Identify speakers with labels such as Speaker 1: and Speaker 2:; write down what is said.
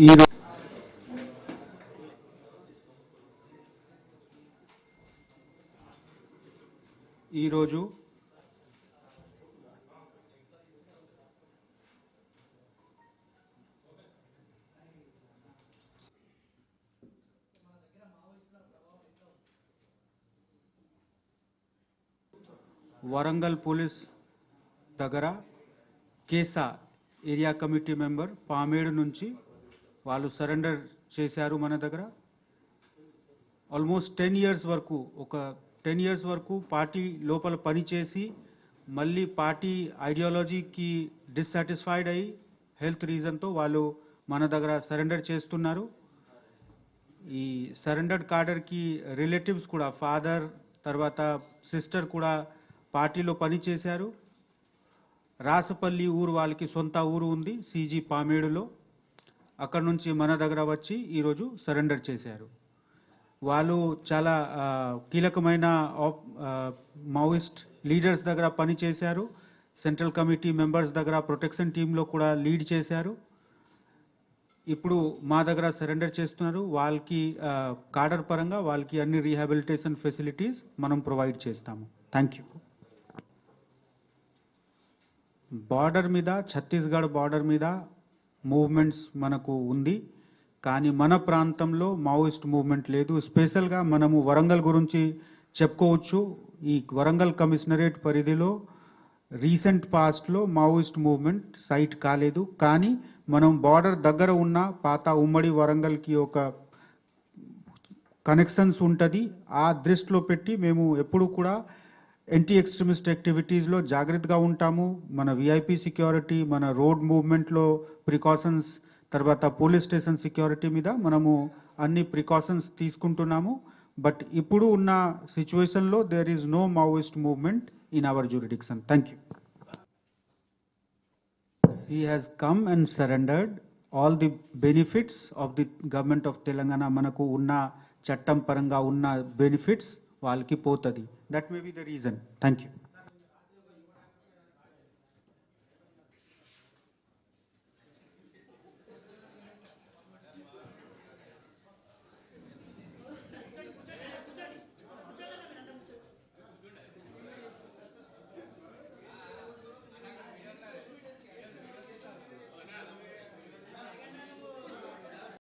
Speaker 1: ఈ ఈరోజు వరంగల్ పోలీస్ దగ్గర కేసా ఏరియా కమిటీ మెంబర్ పామేడు నుంచి వాళ్ళు సరెండర్ చేశారు మన దగ్గర? ఆల్మోస్ట్ టెన్ ఇయర్స్ వరకు ఒక టెన్ ఇయర్స్ వరకు పార్టీ లోపల పనిచేసి మళ్ళీ పార్టీ ఐడియాలజీకి డిస్సాటిస్ఫైడ్ అయ్యి హెల్త్ రీజన్తో వాళ్ళు మన దగ్గర సరెండర్ చేస్తున్నారు. ఈ సరెండర్డ్ కార్డర్కి రిలేటివ్స్ కూడా ఫాదర్ తర్వాత సిస్టర్ కూడా పార్టీలో పనిచేశారు రాసపల్లి ఊరు వాళ్ళకి సొంత ఊరు ఉంది సీజీ పామేడులో అక్కడ నుంచి మన దగ్గర వచ్చి ఈరోజు సరెండర్ చేశారు. వాళ్ళు చాలా కీలకమైన మావోయిస్ట్ లీడర్స్ దగ్గర పనిచేశారు సెంట్రల్ కమిటీ మెంబర్స్ దగ్గర ప్రొటెక్షన్ టీంలో కూడా లీడ్ చేశారు. ఇప్పుడు మా దగ్గర సరెండర్ చేస్తున్నారు. వాళ్ళకి కార్డర్ కాడర్ పరంగా వాళ్ళకి అన్ని రీహాబిలిటేషన్ ఫెసిలిటీస్ మనం ప్రొవైడ్ చేస్తాము. థ్యాంక్ యూ బార్డర్ మీద ఛత్తీస్గఢ్ బార్డర్ మీద మూవ్మెంట్స్ మనకు ఉంది. కానీ మన ప్రాంతంలో మావోయిస్ట్ మూవ్మెంట్ లేదు. స్పెషల్గా మనము వరంగల్ గురించి చెప్పుకోవచ్చు. ఈ వరంగల్ కమిషనరేట్ పరిధిలో రీసెంట్ పాస్ట్లో మావోయిస్ట్ మూవ్మెంట్ సైట్ కాలేదు. కానీ మనం బార్డర్ దగ్గర ఉన్న పాత ఉమ్మడి వరంగల్కి ఒక కనెక్షన్స్ ఉంటుంది. ఆ దృష్టిలో పెట్టి మేము ఎప్పుడు కూడా యాంటీ ఎక్స్ట్రీమిస్ట్ యాక్టివిటీస్లో జాగ్రత్తగా ఉంటాము. మన విఐపి సెక్యూరిటీ మన రోడ్ మూవ్మెంట్లో ప్రికాషన్స్ తర్వాత పోలీస్ స్టేషన్ సెక్యూరిటీ మీద మనము అన్ని ప్రికాషన్స్ తీసుకుంటున్నాము. బట్ ఇప్పుడు ఉన్న సిచ్యువేషన్లో there is no Maoist movement in our jurisdiction thank you he has come and surrendered all the benefits of the government of Telangana మనకు ఉన్న చట్టం పరంగా ఉన్న బెనిఫిట్స్ వాళ్ళకి పోతుంది. That may be the reason thank you